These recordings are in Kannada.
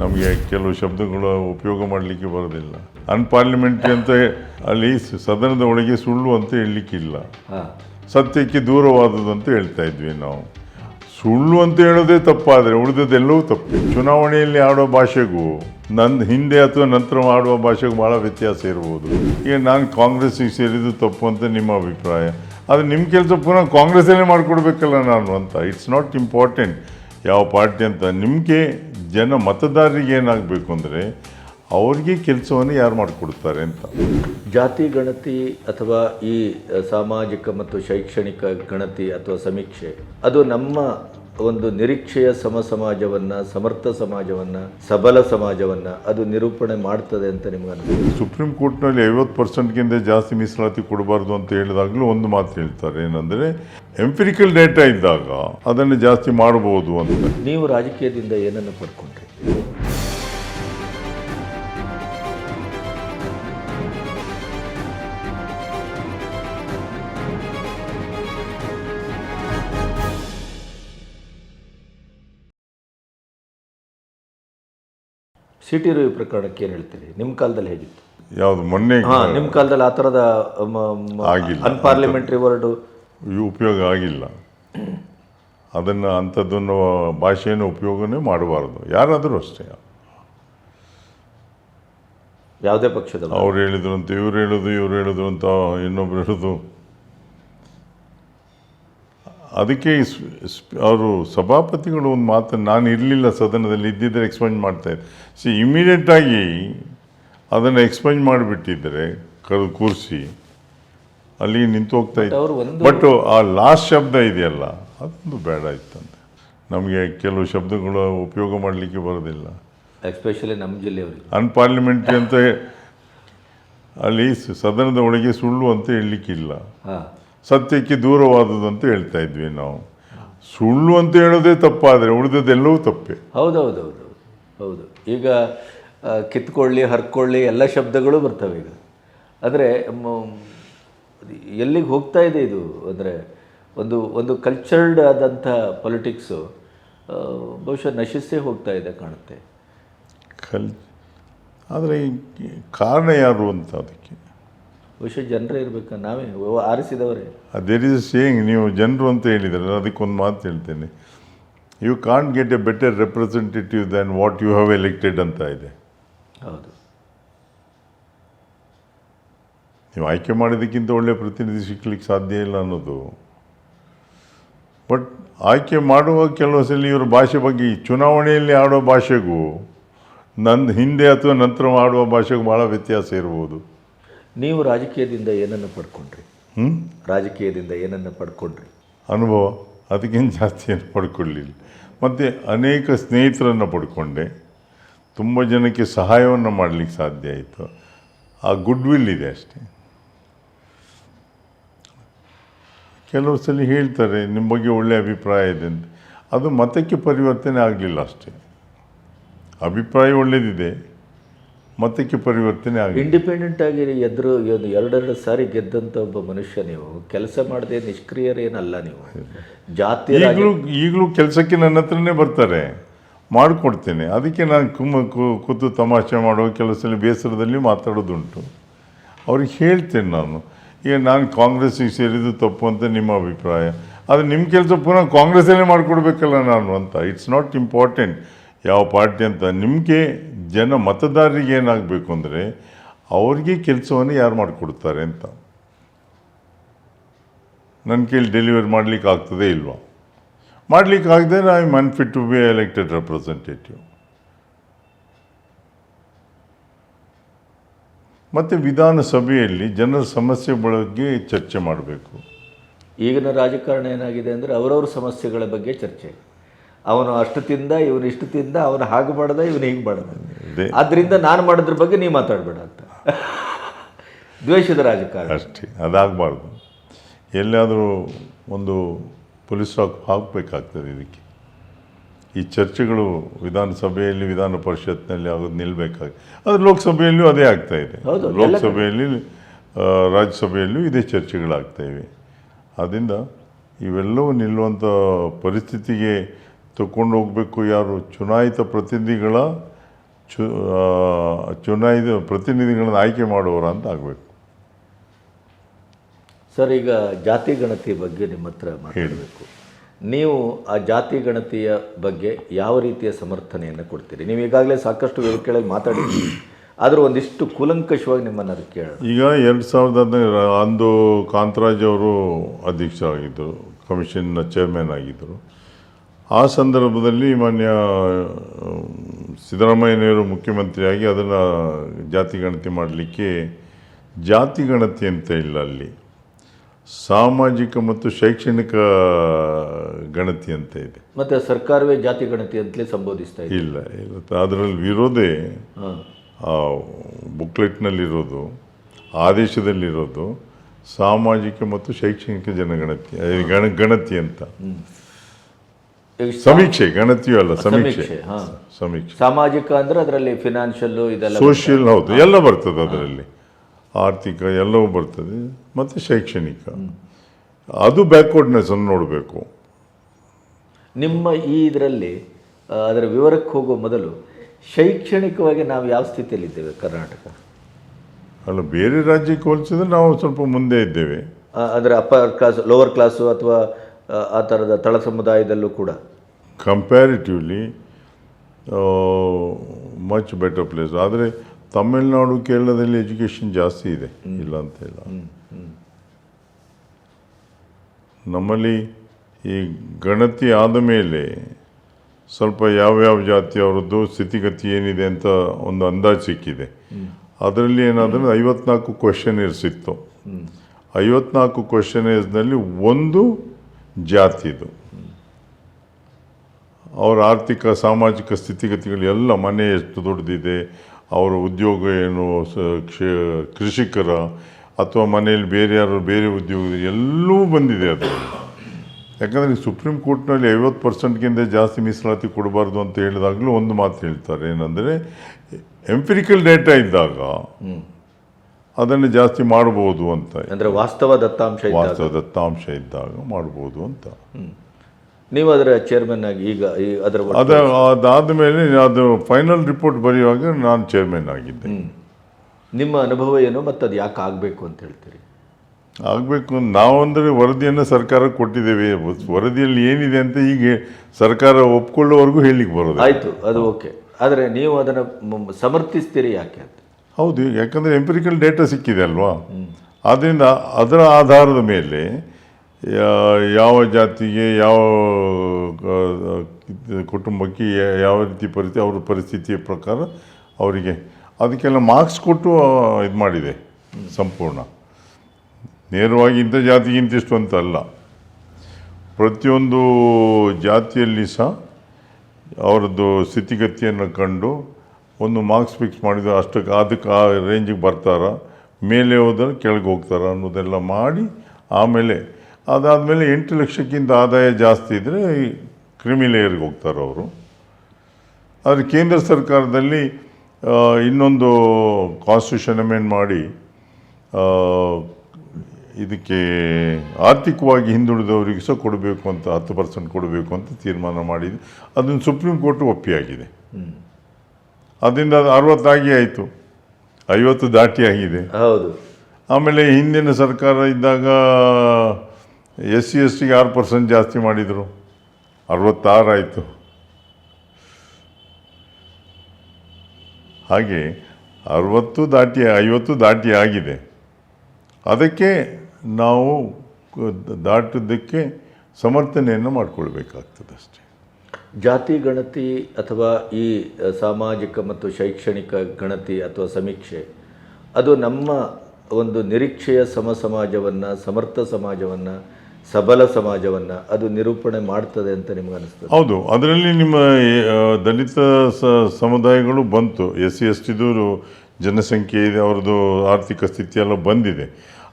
ನಮಗೆ ಕೆಲವು ಶಬ್ದಗಳು ಉಪಯೋಗ ಮಾಡಲಿಕ್ಕೆ ಬರೋದಿಲ್ಲ. ಅನ್ಪಾರ್ಲಿಮೆಂಟ್ರಿ ಅಂತ ಅಲ್ಲಿ ಸದನದ ಒಳಗೆ ಸುಳ್ಳು ಅಂತ ಹೇಳಲಿಕ್ಕಿಲ್ಲ. ಸತ್ಯಕ್ಕೆ ದೂರವಾದದ್ದು ಅಂತ ಹೇಳ್ತಾ ಇದ್ವಿ ನಾವು. ಸುಳ್ಳು ಅಂತ ಹೇಳೋದೇ ತಪ್ಪಾದರೆ ಉಳಿದದೆಲ್ಲವೂ ತಪ್ಪು. ಚುನಾವಣೆಯಲ್ಲಿ ಆಡೋ ಭಾಷೆಗೂ ನನ್ನ ಹಿಂದೆ ಅಥವಾ ನಂತರ ಆಡುವ ಭಾಷೆಗೂ ಭಾಳ ವ್ಯತ್ಯಾಸ ಇರ್ಬೋದು. ಈಗ ನಾನು ಕಾಂಗ್ರೆಸ್ಸಿಗೆ ಸೇರಿದ್ದು ತಪ್ಪು ಅಂತ ನಿಮ್ಮ ಅಭಿಪ್ರಾಯ. ಆದರೆ ನಿಮ್ಮ ಕೆಲಸ ಪುನಃ ಕಾಂಗ್ರೆಸ್ಸಲ್ಲೇ ಮಾಡಿಕೊಡ್ಬೇಕಲ್ಲ ನಾನು ಅಂತ. ಇಟ್ಸ್ ನಾಟ್ ಇಂಪಾರ್ಟೆಂಟ್ ಯಾವ ಪಾರ್ಟಿ ಅಂತ. ನಿಮಗೆ ಜನ ಮತದಾರರಿಗೆ ಏನಾಗಬೇಕು ಅಂದರೆ ಅವ್ರಿಗೆ ಕೆಲಸವನ್ನು ಯಾರು ಮಾಡಿಕೊಡ್ತಾರೆ ಅಂತ. ಜಾತಿ ಗಣತಿ ಅಥವಾ ಈ ಸಾಮಾಜಿಕ ಮತ್ತು ಶೈಕ್ಷಣಿಕ ಗಣತಿ ಅಥವಾ ಸಮೀಕ್ಷೆ, ಅದು ನಮ್ಮ ಒಂದು ನಿರೀಕ್ಷೆಯ ಸಮ ಸಮಾಜವನ್ನು ಸಮರ್ಥ ಸಮಾಜವನ್ನು ಸಬಲ ಸಮಾಜವನ್ನು ಅದು ನಿರೂಪಣೆ ಮಾಡ್ತದೆ ಅಂತ ನಿಮ್ಗೆ ಅನ್ಸುತ್ತೆ? ಸುಪ್ರೀಂ ಕೋರ್ಟ್ನಲ್ಲಿ ಐವತ್ತು ಪರ್ಸೆಂಟ್ಗಿಂತ ಜಾಸ್ತಿ ಮೀಸಲಾತಿ ಕೊಡಬಾರ್ದು ಅಂತ ಹೇಳಿದಾಗಲೂ ಒಂದು ಮಾತು ಹೇಳ್ತಾರೆ. ಏನಂದರೆ ಎಂಪಿರಿಕಲ್ ಡೇಟಾ ಇದ್ದಾಗ ಅದನ್ನು ಜಾಸ್ತಿ ಮಾಡಬಹುದು ಅಂತ. ನೀವು ರಾಜಕೀಯದಿಂದ ಏನನ್ನು ಪಡ್ಕೊಂಡ್ರಿ? ಸಿಟಿ ರವಿ ಪ್ರಕರಣಕ್ಕೆ ಏನು ಹೇಳ್ತೀರಿ? ನಿಮ್ಮ ಕಾಲದಲ್ಲಿ ಹೇಗಿತ್ತು? ಯಾವುದು ಮೊನ್ನೆ ಹಾಂ ನಿಮ್ಮ ಕಾಲದಲ್ಲಿ ಆ ಥರದ ಆಗಿಲ್ಲ. ಅನ್ಪಾರ್ಲಿಮೆಂಟ್ರಿ ವರ್ಡು ಉಪಯೋಗ ಆಗಿಲ್ಲ. ಅದನ್ನು ಅಂಥದ್ದನ್ನು ಭಾಷೆಯನ್ನು ಉಪಯೋಗನೇ ಮಾಡಬಾರ್ದು. ಯಾರಾದರೂ ಅಷ್ಟೇ. ಯಾವುದೇ ಪಕ್ಷದ ಅವ್ರು ಹೇಳಿದ್ರು ಅಂತ ಇವ್ರು ಹೇಳೋದು ಇವ್ರು ಹೇಳೋದು ಅಂತ ಇನ್ನೊಬ್ರು ಹೇಳೋದು ಅದಕ್ಕೆ ಅವರು ಸಭಾಪತಿಗಳು ಒಂದು ಮಾತನ್ನು ನಾನು ಇರಲಿಲ್ಲ ಸದನದಲ್ಲಿ ಇದ್ದಿದ್ದರೆ ಎಕ್ಸ್ಪ್ಲೈನ್ ಮಾಡ್ತಾಯಿದ್ದೆ ಸಿ ಇಮಿಡಿಯೇಟಾಗಿ ಅದನ್ನು ಎಕ್ಸ್ಪ್ಲೈನ್ ಮಾಡಿಬಿಟ್ಟಿದ್ದರೆ ಕರೆದು ಕೂರಿಸಿ ಅಲ್ಲಿ ನಿಂತು ಹೋಗ್ತಾ ಇತ್ತು ಬಟ್ ಆ ಲಾಸ್ಟ್ ಶಬ್ದ ಇದೆಯಲ್ಲ ಅದೊಂದು ಬೇಡ ಇತ್ತಂತೆ ನಮಗೆ ಕೆಲವು ಶಬ್ದಗಳು ಉಪಯೋಗ ಮಾಡಲಿಕ್ಕೆ ಬರೋದಿಲ್ಲ. ಎಸ್ಪೆಷಲಿ ನಮ್ಮ ಜಿಲ್ಲೆಯವರಿಗೆ. ಅನ್ಪಾರ್ಲಿಮೆಂಟ್ರಿ ಅಂತ ಅಲ್ಲಿ ಸದನದ ಒಳಗೆ ಸುಳ್ಳು ಅಂತ ಹೇಳಲಿಕ್ಕಿಲ್ಲ. ಹಾಂ. ಸತ್ಯಕ್ಕೆ ದೂರವಾದದ್ದು ಅಂತ ಹೇಳ್ತಾ ಇದ್ವಿ ನಾವು. ಸುಳ್ಳು ಅಂತ ಹೇಳೋದೇ ತಪ್ಪಾದರೆ ಉಳಿದದೆಲ್ಲವೂ ತಪ್ಪೆ. ಹೌದೌದೌದು. ಹೌದು. ಈಗ ಆ, ಕಿತ್ಕೊಳ್ಳಿ ಹರ್ಕೊಳ್ಳಿ ಎಲ್ಲ ಶಬ್ದಗಳು ಬರ್ತವೆ ಈಗ. ಆದರೆ ಎಲ್ಲಿಗೆ ಹೋಗ್ತಾ ಇದೆ ಇದು? ಅಂದರೆ ಒಂದು ಒಂದು ಕಲ್ಚರ್ಡ್ ಆದಂಥ ಪೊಲಿಟಿಕ್ಸು ಬಹುಶಃ ನಶಿಸೇ ಹೋಗ್ತಾ ಇದೆ ಕಾಣುತ್ತೆ. ಕಲ್ ಆದರೆ ಕಾರಣ ಯಾರು ಅಂತ ಅದಕ್ಕೆ? ಬಹುಶಃ ಜನರೇ ಇರಬೇಕಾ ನಾವೇ ಆರಿಸಿದವರೇ. ದೇರ್ ಇಸ್ ಸೇಯಿಂಗ್ ನೀವು ಜನರು ಅಂತ ಹೇಳಿದರೆ ಅದಕ್ಕೊಂದು ಮಾತು ಹೇಳ್ತೇನೆ. You can't get a better representative than what you have elected ಅಂತ ಇದೆ. ಹೌದು. ನೀವು ಆಯ್ಕೆ ಮಾಡಿದ್ದಕ್ಕಿಂತ ಒಳ್ಳೆಯ ಪ್ರತಿನಿಧಿ ಸಿಗ್ಲಿಕ್ಕೆ ಸಾಧ್ಯ ಇಲ್ಲ ಅನ್ನೋದು. ಬಟ್ ಆಯ್ಕೆ ಮಾಡುವ ಕೆಲವು ಸಲ ಇವರ ಭಾಷೆ ಬಗ್ಗೆ ಚುನಾವಣೆಯಲ್ಲಿ ಆಡೋ ಭಾಷೆಗೂ ನನ್ನ ಹಿಂದೆ ಅಥವಾ ನಂತರ ಆಡುವ ಭಾಷೆಗೂ ಭಾಳ ವ್ಯತ್ಯಾಸ ಇರ್ಬೋದು. ನೀವು ರಾಜಕೀಯದಿಂದ ಏನನ್ನು ಪಡ್ಕೊಂಡ್ರಿ? ಹ್ಞೂ ರಾಜಕೀಯದಿಂದ ಏನನ್ನು ಪಡ್ಕೊಂಡ್ರಿ? ಅನುಭವ. ಅದಕ್ಕಿಂತ ಜಾಸ್ತಿ ಏನು ಪಡ್ಕೊಳ್ಳಿಲ್ಲ. ಮತ್ತು ಅನೇಕ ಸ್ನೇಹಿತರನ್ನು ಪಡ್ಕೊಂಡೆ. ತುಂಬ ಜನಕ್ಕೆ ಸಹಾಯವನ್ನು ಮಾಡಲಿಕ್ಕೆ ಸಾಧ್ಯ ಆಯಿತು. ಆ ಗುಡ್ ವಿಲ್ ಇದೆ ಅಷ್ಟೇ. ಕೆಲವು ಸಲ ಹೇಳ್ತಾರೆ ನಿಮ್ಮ ಬಗ್ಗೆ ಒಳ್ಳೆಯ ಅಭಿಪ್ರಾಯ ಇದೆ ಅಂತ. ಅದು ಮತಕ್ಕೆ ಪರಿವರ್ತನೆ ಆಗಲಿಲ್ಲ ಅಷ್ಟೇ. ಅಭಿಪ್ರಾಯ ಒಳ್ಳೆಯದಿದೆ ಮತಕ್ಕೆ ಪರಿವರ್ತನೆ ಆಗಿ ಇಂಡಿಪೆಂಡೆಂಟ್ ಆಗಿ ಎದುರು ಒಂದು ಎರಡೆರಡು ಸಾರಿ ಗೆದ್ದಂಥ ಒಬ್ಬ ಮನುಷ್ಯ ನೀವು ಕೆಲಸ ಮಾಡದೆ ನಿಷ್ಕ್ರಿಯರೇನಲ್ಲ ನೀವು. ಜಾತಿ ಈಗಲೂ ಈಗಲೂ ಕೆಲಸಕ್ಕೆ ನನ್ನ ಹತ್ರನೇ ಬರ್ತಾರೆ. ಮಾಡಿಕೊಡ್ತೇನೆ. ಅದಕ್ಕೆ ನಾನು ಕುಮ್ಮ ಕೂತು ತಮಾಷೆ ಮಾಡೋ ಕೆಲಸದಲ್ಲಿ ಬೇಸರದಲ್ಲಿ ಮಾತಾಡೋದುಂಟು. ಅವ್ರಿಗೆ ಹೇಳ್ತೇನೆ ನಾನು. ಈಗ ನಾನು ಕಾಂಗ್ರೆಸ್ಸಿಗೆ ಸೇರಿದ್ದು ತಪ್ಪು ಅಂತ ನಿಮ್ಮ ಅಭಿಪ್ರಾಯ. ಆದರೆ ನಿಮ್ಮ ಕೆಲಸ ಪುನಃ ಕಾಂಗ್ರೆಸ್ಸಲ್ಲೇ ಮಾಡಿಕೊಡ್ಬೇಕಲ್ಲ ನಾನು ಅಂತ. ಇಟ್ಸ್ ನಾಟ್ ಇಂಪಾರ್ಟೆಂಟ್ ಯಾವ ಪಾರ್ಟಿ ಅಂತ. ನಿಮಗೆ ಜನ ಮತದಾರರಿಗೆ ಏನಾಗಬೇಕು ಅಂದರೆ ಅವ್ರಿಗೆ ಕೆಲಸವನ್ನು ಯಾರು ಮಾಡಿಕೊಡ್ತಾರೆ ಅಂತ. ನನ್ನ ಕೈಲಿ ಡೆಲಿವರಿ ಮಾಡಲಿಕ್ಕೆ ಆಗ್ತದೆ ಇಲ್ವಾ? ಮಾಡಲಿಕ್ಕೆ ಆಗದೆ I am unfit to be elected representative ಮತ್ತು ವಿಧಾನಸಭೆಯಲ್ಲಿ ಜನರ ಸಮಸ್ಯೆ ಬಗ್ಗೆ ಚರ್ಚೆ ಮಾಡಬೇಕು. ಈಗಿನ ರಾಜಕಾರಣ ಏನಾಗಿದೆ ಅಂದರೆ ಅವರವ್ರ ಸಮಸ್ಯೆಗಳ ಬಗ್ಗೆ ಚರ್ಚೆ. ಅವನು ಅಷ್ಟು ತಿಂದ ಇವನು ಇಷ್ಟು ತಿಂದ ಅವನು ಹಾಗೆ ಮಾಡ್ದ ಇವನು ಹೀಗೆ ಮಾಡ್ದ. ಅದರಿಂದ ಆದ್ದರಿಂದ ನಾನು ಮಾಡೋದ್ರ ಬಗ್ಗೆ ನೀವು ಮಾತಾಡಬೇಡ ಅಂತ. ದ್ವೇಷದ ರಾಜಕಾರಣ. ಅಷ್ಟೇ ಅದಾಗಬಾರ್ದು. ಎಲ್ಲಾದರೂ ಒಂದು ಪೊಲೀಸ್ ಸ್ಟಾಕ್ ಹಾಕಬೇಕಾಗ್ತದೆ ಇದಕ್ಕೆ. ಈ ಚರ್ಚೆಗಳು ವಿಧಾನಸಭೆಯಲ್ಲಿ ವಿಧಾನ ಪರಿಷತ್ನಲ್ಲಿ ಆಗೋದು ನಿಲ್ಲಬೇಕಾಗಿ ಅದು ಲೋಕಸಭೆಯಲ್ಲೂ ಅದೇ ಆಗ್ತಾ ಇದೆ. ಲೋಕಸಭೆಯಲ್ಲಿ ಆ, ರಾಜ್ಯಸಭೆಯಲ್ಲೂ ಇದೇ ಚರ್ಚೆಗಳಾಗ್ತಾ ಇವೆ. ಆದ್ದರಿಂದ ಇವೆಲ್ಲವೂ ನಿಲ್ಲುವಂಥ ಪರಿಸ್ಥಿತಿಗೆ ತಗೊಂಡು ಹೋಗಬೇಕು ಯಾರು? ಚುನಾಯಿತ ಪ್ರತಿನಿಧಿಗಳ ಚು ಚುನಾಯಿತ ಪ್ರತಿನಿಧಿಗಳನ್ನು ಆಯ್ಕೆ ಮಾಡುವವರ ಅಂತ ಆಗಬೇಕು. ಸರ್ ಈಗ ಜಾತಿ ಗಣತಿ ಬಗ್ಗೆ ನಿಮ್ಮ ಹತ್ರ ಮಾತಾಡಬೇಕು. ನೀವು ಆ ಜಾತಿ ಗಣತಿಯ ಬಗ್ಗೆ ಯಾವ ರೀತಿಯ ಸಮರ್ಥನೆಯನ್ನು ಕೊಡ್ತೀರಿ? ನೀವು ಈಗಾಗಲೇ ಸಾಕಷ್ಟು ವೇದಿಕೆಗಳಲ್ಲಿ ಮಾತಾಡಿದ್ದೀರಿ ಆದರೂ ಒಂದಿಷ್ಟು ಕೂಲಂಕಷವಾಗಿ ನಿಮ್ಮನ್ನು ಅದಕ್ಕೆ ಕೇಳಿ ಈಗ ಎರಡು ಸಾವಿರದ ಹದಿನೈದು ಅಂದು ಕಾಂತರಾಜ್ ಅವರು ಅಧ್ಯಕ್ಷರಾಗಿದ್ದರು ಕಮಿಷನ್ನ ಚೇರ್ಮನ್ ಆಗಿದ್ದರು. ಆ ಸಂದರ್ಭದಲ್ಲಿ ಮಾನ್ಯ ಸಿದ್ದರಾಮಯ್ಯನವರು ಮುಖ್ಯಮಂತ್ರಿಯಾಗಿ ಅದನ್ನು ಜಾತಿ ಗಣತಿ ಮಾಡಲಿಕ್ಕೆ ಜಾತಿ ಗಣತಿ ಅಂತ ಇಲ್ಲ ಅಲ್ಲಿ. ಸಾಮಾಜಿಕ ಮತ್ತು ಶೈಕ್ಷಣಿಕ ಗಣತಿ ಅಂತ ಇದೆ. ಮತ್ತು ಸರ್ಕಾರವೇ ಜಾತಿ ಗಣತಿ ಅಂತಲೇ ಸಂಬೋಧಿಸ್ತಾ ಇದೆ. ಇಲ್ಲ ಇಲ್ಲ. ಅದರಲ್ಲಿ ವಿರೋಧೇ ಹಾಂ. ಆ ಬುಕ್ಲೆಟ್ನಲ್ಲಿರೋದು ಆದೇಶದಲ್ಲಿರೋದು ಸಾಮಾಜಿಕ ಮತ್ತು ಶೈಕ್ಷಣಿಕ ಜನಗಣತಿ ಗಣ ಗಣತಿ ಅಂತ. ಸಮೀಕ್ಷೆ ಗಣತಿಯೂ ಅಲ್ಲ ಸಮೀಕ್ಷೆ ಸಮೀಕ್ಷೆ. ಸಮೀಕ್ಷೆ. ಸಾಮಾಜಿಕ ಅಂದ್ರೆ ಅದರಲ್ಲಿ ಫಿನಾನ್ಷಿಯಲ್ ಇದೆಲ್ಲ ಸೋಷಿಯಲ್ ಹೌದು ಎಲ್ಲ ಬರ್ತದೆ ಅದರಲ್ಲಿ. ಆರ್ಥಿಕ ಎಲ್ಲವೂ ಬರ್ತದೆ ಮತ್ತು ಶೈಕ್ಷಣಿಕ. ಅದು ಬ್ಯಾಕ್ವರ್ಡ್ನೆಸ್ ಅನ್ನು ನೋಡಬೇಕು. ನಿಮ್ಮ ಈ ಇದರಲ್ಲಿ ಅದರ ವಿವರಕ್ಕೆ ಹೋಗುವ ಮೊದಲು ಶೈಕ್ಷಣಿಕವಾಗಿ ನಾವು ಯಾವ ಸ್ಥಿತಿಯಲ್ಲಿದ್ದೇವೆ ಕರ್ನಾಟಕ? ಅಲ್ಲ ಬೇರೆ ರಾಜ್ಯಕ್ಕೆ ಹೋಲಿಸಿದ್ರೆ ನಾವು ಸ್ವಲ್ಪ ಮುಂದೆ ಇದ್ದೇವೆ. ಅದರ ಅಂದರೆ ಅಪ್ಪರ್ ಕ್ಲಾಸ್ ಲೋವರ್ ಕ್ಲಾಸು ಅಥವಾ ಆ, ಥರದ ತಳ ಸಮುದಾಯದಲ್ಲೂ ಕೂಡ. ಕಂಪ್ಯಾರಿಟಿವ್ಲಿ ಮಚ್ ಬೆಟರ್ ಪ್ಲೇಸ್ ಆದರೆ ತಮಿಳುನಾಡು ಕೇರಳದಲ್ಲಿ ಎಜುಕೇಷನ್ ಜಾಸ್ತಿ ಇದೆ. ಇಲ್ಲ ಅಂತ ಇಲ್ಲ ನಮ್ಮಲ್ಲಿ ಈ ಗಣತಿ ಆದ ಮೇಲೆ ಸ್ವಲ್ಪ ಯಾವ್ಯಾವ ಜಾತಿಯವರದ್ದು ಸ್ಥಿತಿಗತಿ ಏನಿದೆ ಅಂತ ಒಂದು ಅಂದಾಜು ಸಿಕ್ಕಿದೆ. ಅದರಲ್ಲಿ ಏನಾದರೂ ಐವತ್ನಾಲ್ಕು ಕ್ವಶನೇರ್ಸ್ ಇತ್ತು. ಐವತ್ನಾಲ್ಕು ಕ್ವಶನೇರ್ಸ್ನಲ್ಲಿ ಒಂದು ಜಾತಿದು ಅವರ ಆರ್ಥಿಕ, ಸಾಮಾಜಿಕ ಸ್ಥಿತಿಗತಿಗಳು ಎಲ್ಲ ಮನೆ ಎಷ್ಟು ದೊಡ್ಡದಿದೆ, ಅವರ ಉದ್ಯೋಗ ಏನು ಕೃಷಿಕರ ಅಥವಾ ಮನೆಯಲ್ಲಿ ಬೇರೆ ಯಾರು, ಬೇರೆ ಉದ್ಯೋಗ ಎಲ್ಲವೂ ಬಂದಿದೆ ಅದು. ಯಾಕಂದರೆ ಸುಪ್ರೀಂ ಕೋರ್ಟ್ನಲ್ಲಿ ಐವತ್ತು ಪರ್ಸೆಂಟ್ಗಿಂತ ಜಾಸ್ತಿ ಮೀಸಲಾತಿ ಕೊಡಬಾರ್ದು ಅಂತ ಹೇಳಿದಾಗಲೂ ಒಂದು ಮಾತು ಹೇಳ್ತಾರೆ ಏನಂದರೆ ಎಂಪಿರಿಕಲ್ ಡೇಟಾ ಇದ್ದಾಗ ಅದನ್ನು ಜಾಸ್ತಿ ಮಾಡ್ಬೋದು ಅಂತ. ಅಂದರೆ ವಾಸ್ತವ ದತ್ತಾಂಶ ವಾಸ್ತವ ದತ್ತಾಂಶ ಇದ್ದಾಗ ಮಾಡ್ಬೋದು ಅಂತ. ನೀವು ಅದರ ಚೇರ್ಮನ್ ಆಗಿ ಈಗ ಈ ಅದರ ಅದ ಅದಾದ ಮೇಲೆ ಅದು ಫೈನಲ್ ರಿಪೋರ್ಟ್ ಬರೆಯುವಾಗ ನಾನು ಚೇರ್ಮನ್ ಆಗಿದ್ದೆ. ನಿಮ್ಮ ಅನುಭವ ಏನು ಮತ್ತು ಅದು ಯಾಕೆ ಆಗಬೇಕು ಅಂತ ಹೇಳ್ತೀರಿ? ಆಗಬೇಕು. ನಾವಂದರೆ ವರದಿಯನ್ನು ಸರ್ಕಾರ ಕೊಟ್ಟಿದ್ದೇವೆ. ವರದಿಯಲ್ಲಿ ಏನಿದೆ ಅಂತ ಈಗ ಸರ್ಕಾರ ಒಪ್ಕೊಳ್ಳೋವರೆಗೂ ಹೇಳಿಕ್ಕೆ ಬರೋದು ಆಯಿತು ಅದು ಓಕೆ. ಆದರೆ ನೀವು ಅದನ್ನು ಸಮರ್ಥಿಸ್ತೀರಿ ಯಾಕೆ ಅಂತ? ಹೌದು, ಯಾಕಂದರೆ ಎಂಪಿರಿಕಲ್ ಡೇಟಾ ಸಿಕ್ಕಿದೆ ಅಲ್ವಾ? ಆದ್ದರಿಂದ ಅದರ ಆಧಾರದ ಮೇಲೆ ಯಾವ ಜಾತಿಗೆ, ಯಾವ ಕುಟುಂಬಕ್ಕೆ ಯಾವ ರೀತಿ ಪರಿಸ್ಥಿತಿ ಅವ್ರ ಪರಿಸ್ಥಿತಿಯ ಪ್ರಕಾರ ಅವರಿಗೆ ಅದಕ್ಕೆಲ್ಲ ಮಾರ್ಕ್ಸ್ ಕೊಟ್ಟು ಇದು ಮಾಡಿದೆ ಸಂಪೂರ್ಣ. ನೇರವಾಗಿ ಇಂಥ ಜಾತಿಗೆ ಇಂತಿಷ್ಟು ಅಂತ ಅಲ್ಲ. ಪ್ರತಿಯೊಂದು ಜಾತಿಯಲ್ಲಿ ಸಹ ಅವರದ್ದು ಸ್ಥಿತಿಗತಿಯನ್ನು ಕಂಡು ಒಂದು ಮಾರ್ಕ್ಸ್ ಫಿಕ್ಸ್ ಮಾಡಿದ ಅಷ್ಟಕ್ಕೆ ಅದಕ್ಕೆ ಆ ರೇಂಜಿಗೆ ಬರ್ತಾರ, ಮೇಲೆ ಹೋದ್ರೆ ಕೆಳಗೆ ಹೋಗ್ತಾರ ಅನ್ನೋದೆಲ್ಲ ಮಾಡಿ, ಆಮೇಲೆ ಅದಾದಮೇಲೆ ಎಂಟು ಲಕ್ಷಕ್ಕಿಂತ ಆದಾಯ ಜಾಸ್ತಿ ಇದ್ದರೆ ಕ್ರಿಮಿಲೇಯರ್ಗೆ ಹೋಗ್ತಾರೆ ಅವರು. ಆದರೆ ಕೇಂದ್ರ ಸರ್ಕಾರದಲ್ಲಿ ಇನ್ನೊಂದು ಕಾನ್ಸ್ಟಿಟ್ಯೂಷನ್ ಅಮೆಂಡ್ ಮಾಡಿ ಇದಕ್ಕೆ ಆರ್ಥಿಕವಾಗಿ ಹಿಂದುಳಿದವರಿಗೆ ಸಹ ಕೊಡಬೇಕು ಅಂತ, ಹತ್ತು ಪರ್ಸೆಂಟ್ ಕೊಡಬೇಕು ಅಂತ ತೀರ್ಮಾನ ಮಾಡಿದೆ. ಅದನ್ನು ಸುಪ್ರೀಂ ಕೋರ್ಟ್ ಒಪ್ಪಿಯಾಗಿದೆ. ಅದರಿಂದ ಅದು ಅರವತ್ತಾಗಿ ಆಯಿತು. ಐವತ್ತು ದಾಟಿ ಆಗಿದೆ. ಹೌದು. ಆಮೇಲೆ ಹಿಂದಿನ ಸರ್ಕಾರ ಇದ್ದಾಗ ಎಸ್ ಸಿ ಎಸ್ ಟಿಗೆ ಆರು ಪರ್ಸೆಂಟ್ ಜಾಸ್ತಿ ಮಾಡಿದರು. ಅರವತ್ತಾರಾಯಿತು ಹಾಗೆ ಅರವತ್ತು ದಾಟಿ ಐವತ್ತು ದಾಟಿ ಆಗಿದೆ. ಅದಕ್ಕೆ ನಾವು ದಾಟದಕ್ಕೆ ದಾಟೋದಕ್ಕೆ ಸಮರ್ಥನೆಯನ್ನು ಮಾಡಿಕೊಳ್ಬೇಕಾಗ್ತದೆ ಅಷ್ಟೇ ಜಾತಿ ಗಣತಿ ಅಥವಾ ಈ ಸಾಮಾಜಿಕ ಮತ್ತು ಶೈಕ್ಷಣಿಕ ಗಣತಿ ಅಥವಾ ಸಮೀಕ್ಷೆ, ಅದು ನಮ್ಮ ಒಂದು ನಿರೀಕ್ಷೆಯ ಸಮ ಸಮಾಜವನ್ನು ಸಮರ್ಥ ಸಮಾಜವನ್ನು, ಸಬಲ ಸಮಾಜವನ್ನು ಅದು ನಿರೂಪಣೆ ಮಾಡ್ತದೆ ಅಂತ ನಿಮ್ಗೆ ಅನಿಸ್ತದೆ. ಹೌದು. ಅದರಲ್ಲಿ ನಿಮ್ಮ ದಲಿತ ಸಮುದಾಯಗಳು ಬಂತು. ಎಸ್ ಸಿ ಎಸ್ ಟಿದು ಜನಸಂಖ್ಯೆ ಇದೆ, ಅವ್ರದ್ದು ಆರ್ಥಿಕ ಸ್ಥಿತಿ ಎಲ್ಲ ಬಂದಿದೆ.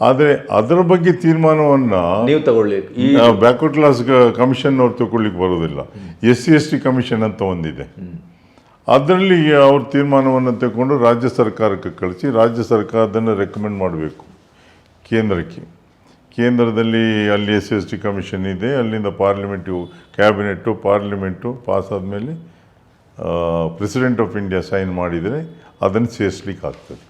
ಆದರೆ ಅದರ ಬಗ್ಗೆ ತೀರ್ಮಾನವನ್ನು ನೀವು ತಗೊಳ್ಳಿ. ಈ ಬ್ಯಾಕ್ವರ್ಡ್ ಕ್ಲಾಸ್ ಕಮಿಷನ್ ಅವ್ರು ತಗೊಳ್ಳಿಕ್ಕೆ ಬರೋದಿಲ್ಲ. S C S T commission ಅಂತ ಒಂದಿದೆ. ಅದರಲ್ಲಿ ಅವ್ರ ತೀರ್ಮಾನವನ್ನು ತಗೊಂಡು ರಾಜ್ಯ ಸರ್ಕಾರಕ್ಕೆ ಕಳಿಸಿ ರಾಜ್ಯ ಸರ್ಕಾರ ಅದನ್ನು ರೆಕಮೆಂಡ್ ಮಾಡಬೇಕು ಕೇಂದ್ರಕ್ಕೆ. ಕೇಂದ್ರದಲ್ಲಿ ಅಲ್ಲಿ S C S T commission ಇದೆ ಅಲ್ಲಿಂದ ಪಾರ್ಲಿಮೆಂಟು ಕ್ಯಾಬಿನೆಟ್ಟು ಪಾರ್ಲಿಮೆಂಟು ಪಾಸ್ ಆದಮೇಲೆ ಪ್ರೆಸಿಡೆಂಟ್ ಆಫ್ ಇಂಡಿಯಾ ಸೈನ್ ಮಾಡಿದರೆ ಅದನ್ನು ಸೇರಿಸ್ಲಿಕ್ಕೆ ಆಗ್ತದೆ